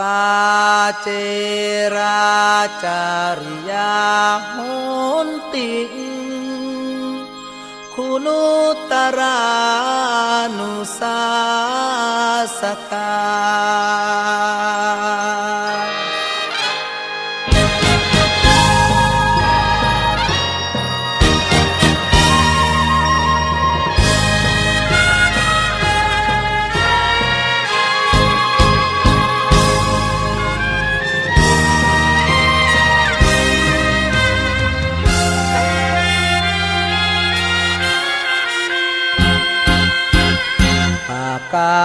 ปาเจราจาริยาโหนติงคุณุตรานุสาสกา